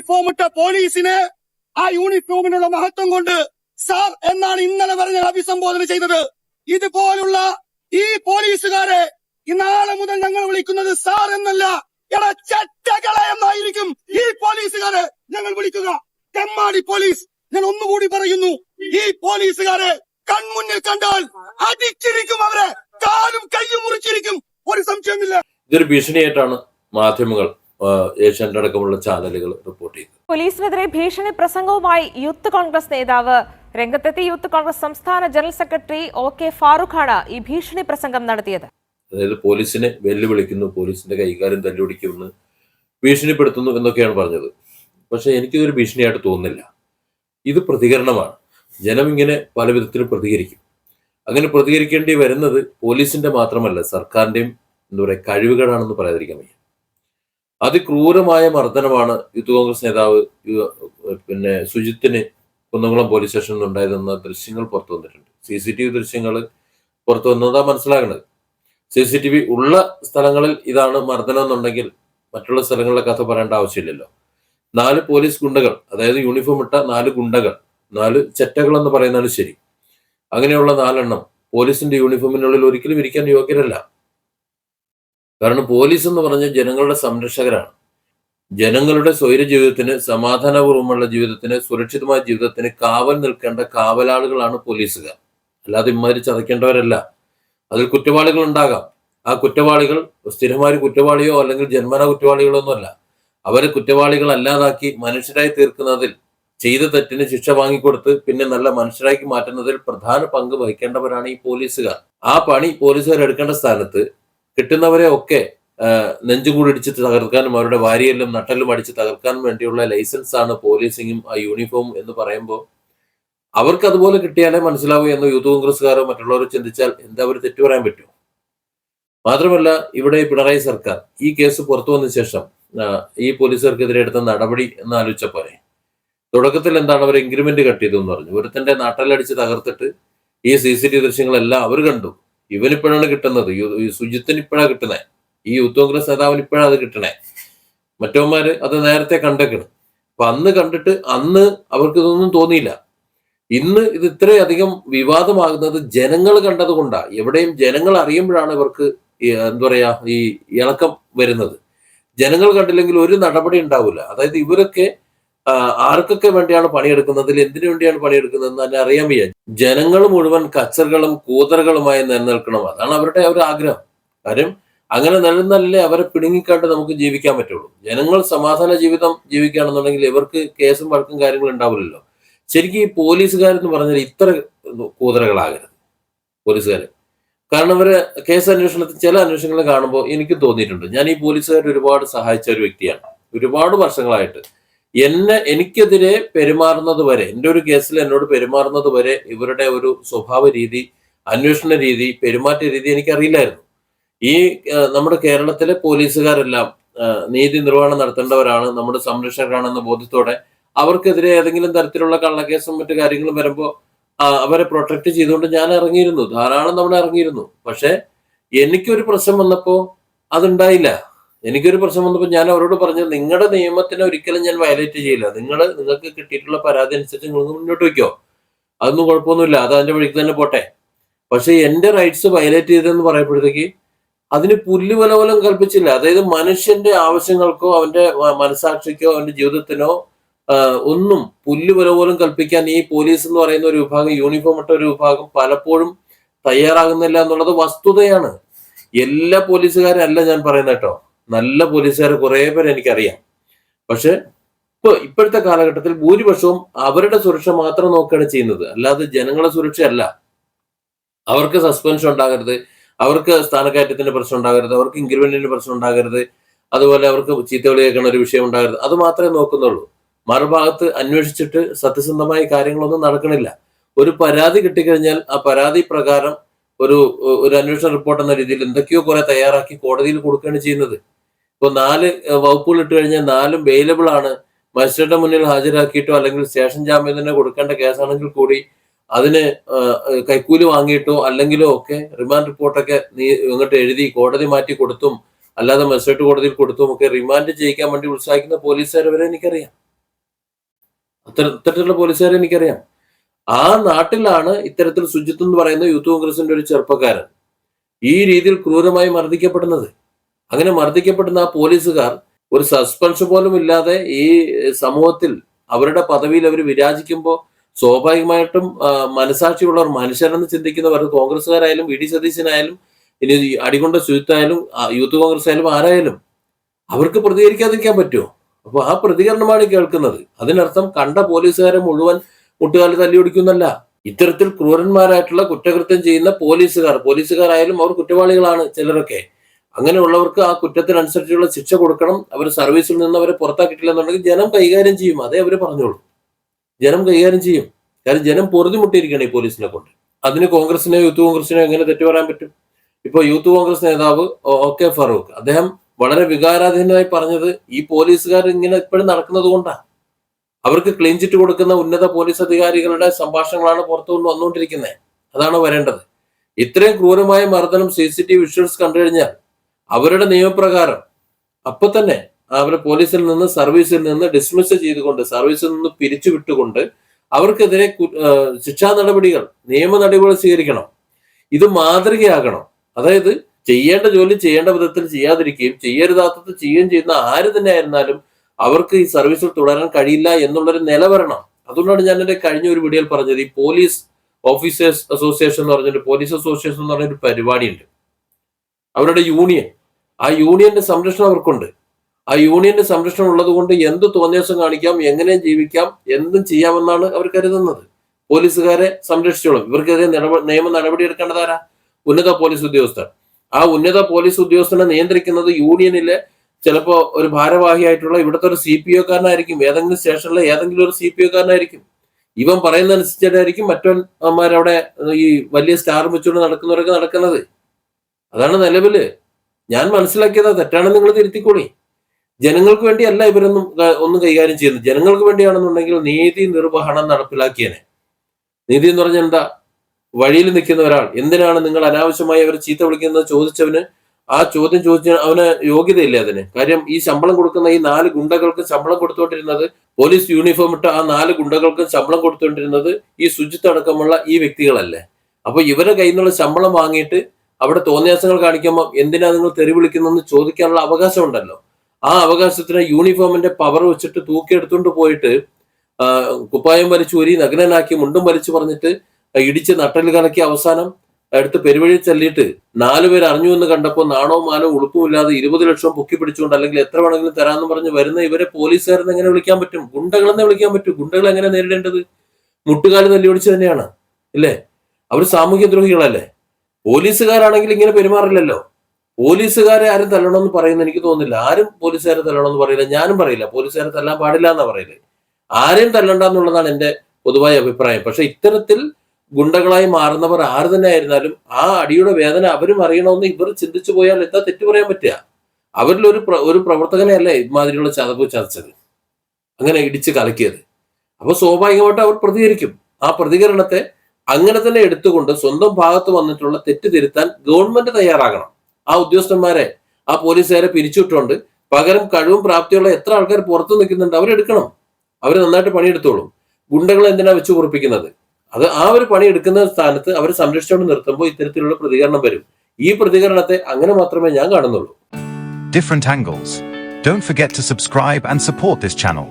Uniform ഇട്ട പോലീസിന് ആ യൂണിഫോമിനുള്ള മഹത്വം കൊണ്ട് സാർ എന്നാണ് ഇന്നലെ വരെ ഞാൻ അഭിസംബോധന ചെയ്തത്. ഇതുപോലുള്ള ഈ പോലീസുകാരെ ഇന്നാളെ നാളെ മുതൽ ഞങ്ങൾ വിളിക്കുന്നത് സാർ എന്നല്ല. എന്നായിരിക്കും ഈ പോലീസുകാരെ ഞങ്ങൾ വിളിക്കുക. തെമ്മാടി പോലീസ് ഞാൻ ഒന്നുകൂടി പറയുന്നു. ഈ പോലീസുകാരെ കൺമുന്നിൽ കണ്ടാൽ അടിച്ചിരിക്കും അവരെ. കാലും കയ്യും മുറിച്ചിരിക്കും. ഒരു സംശയമില്ല ഇതൊരു ഭീഷണിയായിട്ടാണ് മാധ്യമങ്ങൾ ഏഷ്യാനെറ്റ് അടക്കമുള്ള ചാനലുകൾ റിപ്പോർട്ട് ചെയ്തു പോലീസിനെതിരെ ഭീഷണി പ്രസംഗവുമായി യൂത്ത് കോൺഗ്രസ് നേതാവ്. രംഗത്തെത്തി യൂത്ത് കോൺഗ്രസ് സംസ്ഥാന ജനറൽ സെക്രട്ടറി ഒ കെ ഫാറൂഖാണ് ഈ ഭീഷണി പ്രസംഗം നടത്തിയത്. അതായത് പോലീസിനെ വെല്ലുവിളിക്കുന്നു പോലീസിന്റെ കൈകാര്യം തല്ലുപിടിക്കുമെന്ന് ഭീഷണിപ്പെടുത്തുന്നു എന്നൊക്കെയാണ് പറഞ്ഞത്. പക്ഷെ എനിക്കിതൊരു ഭീഷണിയായിട്ട് തോന്നുന്നില്ല. ഇത് പ്രതികരണമാണ്. ജനം ഇങ്ങനെ പല വിധത്തിലും പ്രതികരിക്കും. അങ്ങനെ പ്രതികരിക്കേണ്ടി വരുന്നത് പോലീസിന്റെ മാത്രമല്ല സർക്കാരിന്റെയും എന്താ പറയുക കഴിവുകളാണെന്ന് പറയാതിരിക്കാൻ വയ്യ. അതിക്രൂരമായ മർദ്ദനമാണ് യൂത്ത് കോൺഗ്രസ് നേതാവ് പിന്നെ സുജിത്തിന് കുന്നംകുളം പോലീസ് സ്റ്റേഷനിൽ നിന്നുണ്ടായതെന്ന ദൃശ്യങ്ങൾ പുറത്തു വന്നിട്ടുണ്ട്. സി സി ടി വി ദൃശ്യങ്ങൾ പുറത്തു വന്നതാ മനസ്സിലാകുന്നത്. സി സി ടി വി ഉള്ള സ്ഥലങ്ങളിൽ ഇതാണ് മർദ്ദനം എന്നുണ്ടെങ്കിൽ മറ്റുള്ള സ്ഥലങ്ങളിലെ കഥ പറയേണ്ട ആവശ്യമില്ലല്ലോ. നാല് പോലീസ് ഗുണ്ടകൾ അതായത് യൂണിഫോം ഇട്ട നാല് ഗുണ്ടകൾ നാല് ചെറ്റകൾ എന്ന് പറയുന്നതാണ് ശരി. അങ്ങനെയുള്ള നാലെണ്ണം പോലീസിന്റെ യൂണിഫോമിനുള്ളിൽ ഒരിക്കലും ഇരിക്കാൻ യോഗ്യരല്ല. കാരണം പോലീസ് എന്ന് പറഞ്ഞ ജനങ്ങളുടെ സംരക്ഷകരാണ്. ജനങ്ങളുടെ സ്വൈര ജീവിതത്തിന് സമാധാനപൂർവമുള്ള ജീവിതത്തിന് സുരക്ഷിതമായ ജീവിതത്തിന് കാവൽ നിൽക്കേണ്ട കാവലാളുകളാണ് പോലീസുകാർ. അല്ലാതെ ഇമാതിരി ചതയ്ക്കേണ്ടവരല്ല. അതിൽ കുറ്റവാളികൾ ഉണ്ടാകാം. ആ കുറ്റവാളികൾ സ്ഥിരമായ കുറ്റവാളിയോ അല്ലെങ്കിൽ ജന്മന കുറ്റവാളികളോ ഒന്നുമല്ല അവരെ കുറ്റവാളികൾ അല്ലാതാക്കി മനുഷ്യരായി തീർക്കുന്നതിൽ ചെയ്ത തെറ്റിന് ശിക്ഷ വാങ്ങിക്കൊടുത്ത് പിന്നെ നല്ല മനുഷ്യരാക്കി മാറ്റുന്നതിൽ പ്രധാന പങ്ക് വഹിക്കേണ്ടവരാണ് ഈ പോലീസുകാർ. ആ പണി പോലീസുകാർ എടുക്കേണ്ട സ്ഥാനത്ത് കിട്ടുന്നവരെ ഒക്കെ നെഞ്ചുകൂടിടിച്ച് തകർക്കാനും അവരുടെ വാരിയെല്ലാം നട്ടലും അടിച്ച് തകർക്കാൻ വേണ്ടിയുള്ള ലൈസൻസ് ആണ് പോലീസിങ്ങും ആ യൂണിഫോം എന്ന് പറയുമ്പോൾ അവർക്ക് അതുപോലെ കിട്ടിയാലേ മനസ്സിലാവൂ എന്ന് യൂത്ത് കോൺഗ്രസ്സുകാരോ മറ്റുള്ളവരോ ചിന്തിച്ചാൽ എന്താ അവർ തെറ്റു പറയാൻ പറ്റും? മാത്രമല്ല ഇവിടെ പിണറായി സർക്കാർ ഈ കേസ് പുറത്തു വന്ന ശേഷം ഈ പോലീസുകാർക്കെതിരെ എടുത്ത നടപടി എന്ന് ആലോചിച്ച പോലെ തുടക്കത്തിൽ എന്താണ് അവർ ഇൻക്രിമെന്റ് കട്ട് ചെയ്തു എന്ന് പറഞ്ഞു. ഒരുത്തന്റെ നാട്ടലടിച്ച് തകർത്തിട്ട് ഈ സി സി ടി ദൃശ്യങ്ങളെല്ലാം അവർ കണ്ടു. ഇവനിപ്പോഴാണ് കിട്ടുന്നത്. സുജിത്തിന് ഇപ്പോഴാണ് കിട്ടുന്നത് ഈ യൂത്ത് കോൺഗ്രസ് നേതാവിന് ഇപ്പോഴാണ് അത് കിട്ടണേ മറ്റവന്മാര് അത് നേരത്തെ കണ്ടേക്കണം. അപ്പൊ അന്ന് കണ്ടിട്ട് അന്ന് അവർക്ക് ഇതൊന്നും തോന്നിയില്ല. ഇന്ന് ഇത് ഇത്രയധികം വിവാദമാകുന്നത് ജനങ്ങൾ കണ്ടത് കൊണ്ടാ. എവിടെയും ജനങ്ങൾ അറിയുമ്പോഴാണ് ഇവർക്ക് എന്താ പറയാ ഈ ഇളക്കം വരുന്നത്. ജനങ്ങൾ കണ്ടില്ലെങ്കിൽ ഒരു നടപടി ഉണ്ടാവില്ല. അതായത് ഇവരൊക്കെ ആർക്കൊക്കെ വേണ്ടിയാണ് പണിയെടുക്കുന്നതിൽ എന്തിനു വേണ്ടിയാണ് പണിയെടുക്കുന്നതെന്ന് തന്നെ അറിയാൻ വയ്യ. ജനങ്ങൾ മുഴുവൻ കച്ചറുകളും കൂതറുകളുമായി നിലനിൽക്കണം. അതാണ് അവരുടെ ഒരു ആഗ്രഹം. കാര്യം അങ്ങനെ നിലനിന്നല്ലേ അവരെ പിടുങ്ങിക്കാണ്ട് നമുക്ക് ജീവിക്കാൻ പറ്റുള്ളൂ. ജനങ്ങൾ സമാധാന ജീവിതം ജീവിക്കുകയാണെന്നുണ്ടെങ്കിൽ ഇവർക്ക് കേസും വഴക്കും കാര്യങ്ങളും ഉണ്ടാവില്ലല്ലോ. ശരിക്കും ഈ പോലീസുകാരെന്ന് പറഞ്ഞാൽ ഇത്ര കൂതറകളാകരുത്. പോലീസുകാർ കാരണം അവർ കേസ് അന്വേഷണത്തിൽ ചില അന്വേഷണങ്ങൾ കാണുമ്പോൾ എനിക്ക് തോന്നിയിട്ടുണ്ട്. ഞാൻ ഈ പോലീസുകാർ ഒരുപാട് സഹായിച്ച ഒരു വ്യക്തിയാണ്. ഒരുപാട് വർഷങ്ങളായിട്ട് എന്നെ എനിക്കെതിരെ പെരുമാറുന്നത് വരെ എന്റെ ഒരു കേസിൽ എന്നോട് പെരുമാറുന്നത് വരെ ഇവരുടെ ഒരു സ്വഭാവ രീതി അന്വേഷണ രീതി പെരുമാറ്റ രീതി എനിക്കറിയില്ലായിരുന്നു. ഈ നമ്മുടെ കേരളത്തിലെ പോലീസുകാരെല്ലാം നീതി നിർവഹണം നടത്തേണ്ടവരാണ് നമ്മുടെ സംരക്ഷകരാണെന്ന ബോധ്യത്തോടെ അവർക്കെതിരെ ഏതെങ്കിലും തരത്തിലുള്ള കള്ളക്കേസും മറ്റു കാര്യങ്ങളും വരുമ്പോൾ അവരെ പ്രൊട്ടക്ട് ചെയ്തുകൊണ്ട് ഞാൻ ഇറങ്ങിയിരുന്നു. ധാരാളം നമ്മൾ ഇറങ്ങിയിരുന്നു. പക്ഷെ എനിക്കൊരു പ്രശ്നം വന്നപ്പോൾ അതുണ്ടായില്ല. എനിക്കൊരു പ്രശ്നം വന്നപ്പോൾ ഞാൻ അവരോട് പറഞ്ഞു നിങ്ങളുടെ നിയമത്തിനെ ഒരിക്കലും ഞാൻ വയലേറ്റ് ചെയ്യില്ല. നിങ്ങൾ നിങ്ങൾക്ക് കിട്ടിയിട്ടുള്ള പരാതി അനുസരിച്ച് നിങ്ങൾ മുന്നോട്ട് വയ്ക്കോ. അതൊന്നും കുഴപ്പമൊന്നുമില്ല. അത് അതിന്റെ വഴിക്ക് തന്നെ പോട്ടെ. പക്ഷെ എന്റെ റൈറ്റ്സ് വയലേറ്റ് ചെയ്തെന്ന് പറയപ്പോഴത്തേക്ക് അതിന് പുല്ല് ബലബലം കൽപ്പിച്ചില്ല. അതായത് മനുഷ്യന്റെ ആവശ്യങ്ങൾക്കോ അവന്റെ മനസാക്ഷിക്കോ അവന്റെ ജീവിതത്തിനോ ഒന്നും പുല്ല് വില പോലും കൽപ്പിക്കാൻ ഈ പോലീസ് എന്ന് പറയുന്ന ഒരു വിഭാഗം യൂണിഫോം ഇട്ട ഒരു വിഭാഗം പലപ്പോഴും തയ്യാറാകുന്നില്ല എന്നുള്ളത് വസ്തുതയാണ്. എല്ലാ പോലീസുകാരും അല്ല ഞാൻ പറയുന്നത് കേട്ടോ. നല്ല പോലീസുകാർ കുറെ പേര് എനിക്കറിയാം. പക്ഷെ ഇപ്പൊ ഇപ്പോഴത്തെ കാലഘട്ടത്തിൽ ഭൂരിപക്ഷവും അവരുടെ സുരക്ഷ മാത്രം നോക്കുകയാണ് ചെയ്യുന്നത്. അല്ലാതെ ജനങ്ങളുടെ സുരക്ഷയല്ല. അവർക്ക് സസ്പെൻഷൻ ഉണ്ടാകരുത്. അവർക്ക് സ്ഥാനക്കയറ്റത്തിന്റെ പ്രശ്നം ഉണ്ടാകരുത്. അവർക്ക് ഇൻക്രിമെന്റിന്റെ പ്രശ്നം ഉണ്ടാകരുത്. അതുപോലെ അവർക്ക് ചീത്തവിളി കേൾക്കുന്ന ഒരു വിഷയം ഉണ്ടാകരുത്. അത് മാത്രമേ നോക്കുന്നുള്ളൂ. മറുഭാഗത്ത് അന്വേഷിച്ചിട്ട് സത്യസന്ധമായ കാര്യങ്ങളൊന്നും നടക്കണില്ല. ഒരു പരാതി കിട്ടിക്കഴിഞ്ഞാൽ ആ പരാതി പ്രകാരം ഒരു ഒരു അന്വേഷണ റിപ്പോർട്ട് എന്ന രീതിയിൽ എന്തൊക്കെയോ കുറെ തയ്യാറാക്കി കോടതിയിൽ കൊടുക്കുകയാണ് ചെയ്യുന്നത്. ഇപ്പൊ നാല് വകുപ്പുകൾ ഇട്ട് കഴിഞ്ഞാൽ നാലും വെയിലബിൾ ആണ്. മജിസ്ട്രേറ്റിന്റെ മുന്നിൽ ഹാജരാക്കിയിട്ടോ അല്ലെങ്കിൽ സ്റ്റേഷൻ ജാമ്യം തന്നെ കൊടുക്കേണ്ട കേസാണെങ്കിൽ കൂടി അതിന് കൈക്കൂലി വാങ്ങിയിട്ടോ അല്ലെങ്കിലോ ഒക്കെ റിമാൻഡ് റിപ്പോർട്ടൊക്കെ നീ ഇങ്ങോട്ട് എഴുതി കോടതി മാറ്റി കൊടുത്തും അല്ലാതെ മജിസ്ട്രേറ്റ് കോടതിയിൽ കൊടുത്തും ഒക്കെ റിമാൻഡ് ചെയ്യിക്കാൻ വേണ്ടി ഉത്സാഹിക്കുന്ന പോലീസുകാരെ വരെ എനിക്കറിയാം. അത്തര ഇത്തരത്തിലുള്ള പോലീസുകാരെ എനിക്കറിയാം. ആ നാട്ടിലാണ് ഇത്തരത്തിൽ സുജിത്ത് എന്ന് പറയുന്ന യൂത്ത് കോൺഗ്രസിന്റെ ഒരു ചെറുപ്പക്കാരൻ ഈ രീതിയിൽ ക്രൂരമായി മർദ്ദിക്കപ്പെടുന്നത്. അങ്ങനെ മർദ്ദിക്കപ്പെടുന്ന ആ പോലീസുകാർ ഒരു സസ്പെൻഷൻ പോലും ഇല്ലാതെ ഈ സമൂഹത്തിൽ അവരുടെ പദവിയിൽ അവർ വിരാജിക്കുമ്പോൾ സ്വാഭാവികമായിട്ടും മനസാക്ഷിയുള്ളവർ മനുഷ്യരെന്ന് ചിന്തിക്കുന്നവർ കോൺഗ്രസ്സുകാരായാലും വി ഡി സതീശനായാലും ഇനി അടികൊണ്ട സുജിത്തായാലും യൂത്ത് കോൺഗ്രസ് ആയാലും ആരായാലും അവർക്ക് പ്രതികരിക്കാതിരിക്കാൻ പറ്റുമോ? അപ്പൊ ആ പ്രതികരണമാണ് കേൾക്കുന്നത്. അതിനർത്ഥം കണ്ട പോലീസുകാരെ മുഴുവൻ മുട്ടുകാലി തല്ലിയൊടിക്കുന്നല്ല ഇത്തരത്തിൽ ക്രൂരന്മാരായിട്ടുള്ള കുറ്റകൃത്യം ചെയ്യുന്ന പോലീസുകാർ പോലീസുകാരായാലും അവർ കുറ്റവാളികളാണ് ചിലരൊക്കെ. അങ്ങനെയുള്ളവർക്ക് ആ കുറ്റത്തിനനുസരിച്ചുള്ള ശിക്ഷ കൊടുക്കണം. അവർ സർവീസിൽ നിന്ന് അവരെ പുറത്താക്കിയിട്ടില്ല എന്നുണ്ടെങ്കിൽ ജനം കൈകാര്യം ചെയ്യും. അതേ അവർ പറഞ്ഞോളൂ. ജനം കൈകാര്യം ചെയ്യും. കാരണം ജനം പൊറുതിമുട്ടിയിരിക്കണം ഈ പോലീസിനെ കൊണ്ട്. അതിന് കോൺഗ്രസിനെ യൂത്ത് കോൺഗ്രസിനെ എങ്ങനെ തെറ്റു പറയാൻ പറ്റും? ഇപ്പൊ യൂത്ത് കോൺഗ്രസ് നേതാവ് ഒ കെ ഫറൂഖ്. അദ്ദേഹം വളരെ വികാരാധീനമായി പറഞ്ഞത് ഈ പോലീസുകാർ ഇങ്ങനെ ഇപ്പോഴും നടക്കുന്നത് കൊണ്ടാണ്. അവർക്ക് ക്ലീൻ ചിറ്റ് കൊടുക്കുന്ന ഉന്നത പോലീസ് അധികാരികളുടെ സംഭാഷണങ്ങളാണ് പുറത്തു കൊണ്ട് വന്നുകൊണ്ടിരിക്കുന്നത്. അതാണ് വരേണ്ടത്. ഇത്രയും ക്രൂരമായ മർദ്ദനം സി സി ടി വിഷ്വൽസ് കണ്ടു കഴിഞ്ഞാൽ അവരുടെ നിയമപ്രകാരം. അപ്പൊ തന്നെ അവരെ പോലീസിൽ നിന്ന് സർവീസിൽ നിന്ന് ഡിസ്മിസ് ചെയ്തുകൊണ്ട് സർവീസിൽ നിന്ന് പിരിച്ചുവിട്ടുകൊണ്ട് അവർക്കെതിരെ കു- ആ, ശിക്ഷാ നടപടികൾ നിയമ നടപടികൾ സ്വീകരിക്കണം. ഇത് മാതൃകയാകണം. അതായത് ചെയ്യേണ്ട ജോലി ചെയ്യേണ്ട വിധത്തിൽ ചെയ്യാതിരിക്കുകയും ചെയ്യരുതാത്തത് ചെയ്യുകയും ചെയ്യുന്ന ആര് തന്നെ ആയിരുന്നാലും അവർക്ക് ഈ സർവീസിൽ തുടരാൻ കഴിയില്ല എന്നുള്ളൊരു നില വരണം അതുകൊണ്ടാണ് ഞാൻ എന്റെ കഴിഞ്ഞ ഒരു വീഡിയോയിൽ പറഞ്ഞത് ഈ പോലീസ് ഓഫീസേഴ്സ് അസോസിയേഷൻ എന്ന് പറഞ്ഞിട്ട് പോലീസ് അസോസിയേഷൻ എന്ന് പറഞ്ഞൊരു പരിപാടിയുണ്ട്. അവരുടെ യൂണിയൻ ആ യൂണിയന്റെ സംരക്ഷണം അവർക്കുണ്ട്. ആ യൂണിയന്റെ സംരക്ഷണം ഉള്ളത് കൊണ്ട് എന്ത് തോന്നിയാസം കാണിക്കാം എങ്ങനെ ജീവിക്കാം എന്തും ചെയ്യാമെന്നാണ് അവർ കരുതുന്നത്. പോലീസുകാരെ സംരക്ഷിച്ചോളും. ഇവർക്കെതിരെ നിയമ നടപടി എടുക്കേണ്ടതാരാ? ഉന്നത പോലീസ് ഉദ്യോഗസ്ഥർ. ആ ഉന്നത പോലീസ് ഉദ്യോഗസ്ഥനെ നിയന്ത്രിക്കുന്നത് യൂണിയനിലെ ചിലപ്പോ ഒരു ഭാരവാഹിയായിട്ടുള്ള ഇവിടുത്തെ ഒരു സി പി ഒക്കാരനായിരിക്കും. ഏതെങ്കിലും സ്റ്റേഷനിലെ ഏതെങ്കിലും ഒരു സി പി ഒക്കാരനായിരിക്കും. ഇവൻ പറയുന്നതനുസരിച്ചിട്ടായിരിക്കും മറ്റവന്മാരവിടെ ഈ വലിയ സ്റ്റാർ വെച്ചുകൊണ്ട് നടക്കുന്നവരൊക്കെ നടക്കുന്നത്. അതാണ് നിലവിൽ. ഞാൻ മനസ്സിലാക്കിയത് തെറ്റാണെന്ന് നിങ്ങൾ തിരുത്തിക്കോളി ജനങ്ങൾക്ക് വേണ്ടിയല്ല ഇവരൊന്നും ഒന്നും കൈകാര്യം ചെയ്യുന്നത്. ജനങ്ങൾക്ക് വേണ്ടിയാണെന്നുണ്ടെങ്കിൽ നീതി നിർവഹണം നടപ്പിലാക്കിയനെ. നീതി എന്ന് പറഞ്ഞാൽ എന്താ? വഴിയിൽ നിൽക്കുന്ന ഒരാൾ. എന്തിനാണ് നിങ്ങൾ അനാവശ്യമായി അവരെ ചീത്ത വിളിക്കുന്നത്? ചോദിച്ചവന് ആ ചോദ്യം ചോദിച്ച അവന് യോഗ്യതയില്ല അതിന്? കാര്യം ഈ ശമ്പളം കൊടുക്കുന്ന ഈ നാല് ഗുണ്ടകൾക്ക് ശമ്പളം കൊടുത്തുകൊണ്ടിരുന്നത് പോലീസ് യൂണിഫോം ഇട്ട ആ നാല് ഗുണ്ടകൾക്ക് ശമ്പളം കൊടുത്തുകൊണ്ടിരുന്നത് ഈ ശുചിത്വ അടക്കമുള്ള ഈ വ്യക്തികളല്ലേ? അപ്പൊ ഇവരുടെ കയ്യിൽ നിന്നുള്ള ശമ്പളം വാങ്ങിയിട്ട് അവിടെ തോന്നിയാസങ്ങൾ കാണിക്കുമ്പോൾ എന്തിനാ നിങ്ങൾ തെറി വിളിക്കുന്നതെന്ന് ചോദിക്കാനുള്ള അവകാശം ഉണ്ടല്ലോ. ആ അവകാശത്തിന് യൂണിഫോമിന്റെ പവർ വെച്ചിട്ട് തൂക്കിയെടുത്തുകൊണ്ട് പോയിട്ട് കുപ്പായം വലിച്ചു ഊരി നഗ്നനാക്കി മുണ്ടും വലിച്ചു പറഞ്ഞിട്ട് ഇടിച്ച് നട്ടൽ കലക്കി അവസാനം അടുത്ത് പെരുവഴി ചൊല്ലിയിട്ട് നാലുപേർ അറിഞ്ഞു എന്ന് കണ്ടപ്പോൾ നാണോ മാനോ ഉളുപ്പുമില്ലാതെ ഇരുപത് ലക്ഷം പൊക്കി പിടിച്ചുകൊണ്ട് അല്ലെങ്കിൽ എത്ര വേണമെങ്കിലും തരാമെന്ന് പറഞ്ഞ് വരുന്ന ഇവരെ പോലീസുകാരെന്ന് എങ്ങനെ വിളിക്കാൻ പറ്റും? ഗുണ്ടകളെന്നെ വിളിക്കാൻ പറ്റും. ഗുണ്ടകൾ എങ്ങനെ നേരിടേണ്ടത്? മുട്ടുകാൽ തല്ലിയൊടിച്ച് തന്നെയാണ്. ഇല്ലേ? അവർ സാമൂഹ്യ ദ്രോഹികളല്ലേ? പോലീസുകാരാണെങ്കിൽ ഇങ്ങനെ പെരുമാറില്ലല്ലോ. പോലീസുകാരെ ആരും തല്ലണമെന്ന് പറയുന്ന എനിക്ക് തോന്നുന്നില്ല. ആരും പോലീസുകാരെ തല്ലണമെന്ന് പറയില്ല. ഞാനും പറയില്ല. പോലീസുകാരെ തല്ലാൻ പാടില്ല എന്നാ പറയില്ല ആരെയും തല്ലണ്ട എന്നുള്ളതാണ് എന്റെ പൊതുവായ അഭിപ്രായം. പക്ഷെ ഇത്തരത്തിൽ ഗുണ്ടകളായി മാറുന്നവർ ആര് തന്നെ ആയിരുന്നാലും ആ അടിയുടെ വേദന അവരും അറിയണമെന്ന് ഇവർ ചിന്തിച്ചു പോയാൽ എന്താ തെറ്റു പറയാൻ പറ്റുക? അവരിൽ ഒരു ഒരു പ്രവർത്തകനെ അല്ലേ ഇമാതിരിയുള്ള ചതവ് ചതച്ചത്? അങ്ങനെ ഇടിച്ച് കലക്കിയത്. അപ്പൊ സ്വാഭാവികമായിട്ട് അവർ പ്രതികരിക്കും. ആ പ്രതികരണത്തെ അങ്ങനെ തന്നെ എടുത്തുകൊണ്ട് സ്വന്തം ഭാഗത്ത് വന്നിട്ടുള്ള തെറ്റ് തിരുത്താൻ ഗവൺമെന്റ് തയ്യാറാകണം. ആ ഉദ്യോഗസ്ഥന്മാരെ ആ പോലീസുകാരെ പിരിച്ചുവിട്ടുകൊണ്ട് പകരം കഴിവും പ്രാപ്തിയുള്ള എത്ര ആൾക്കാർ പുറത്തു നിൽക്കുന്നുണ്ട് അവരെടുക്കണം അവർ നന്നായിട്ട് പണിയെടുത്തോളും. ഗുണ്ടകൾ എന്തിനാ വെച്ച് കുറിപ്പിക്കുന്നത് അത് ആ ഒരു പണി എടുക്കുന്ന സ്ഥാനത്ത് അവരെ സംരക്ഷിച്ചുകൊണ്ട് നിർത്തുമ്പോൾ ഇത്തരത്തിലുള്ള പ്രതികരണം വരും. ഈ പ്രതികരണത്തെ അങ്ങനെ മാത്രമേ ഞാൻ കാണുന്നുള്ളൂ. Different angles. Don't forget to subscribe and support this channel.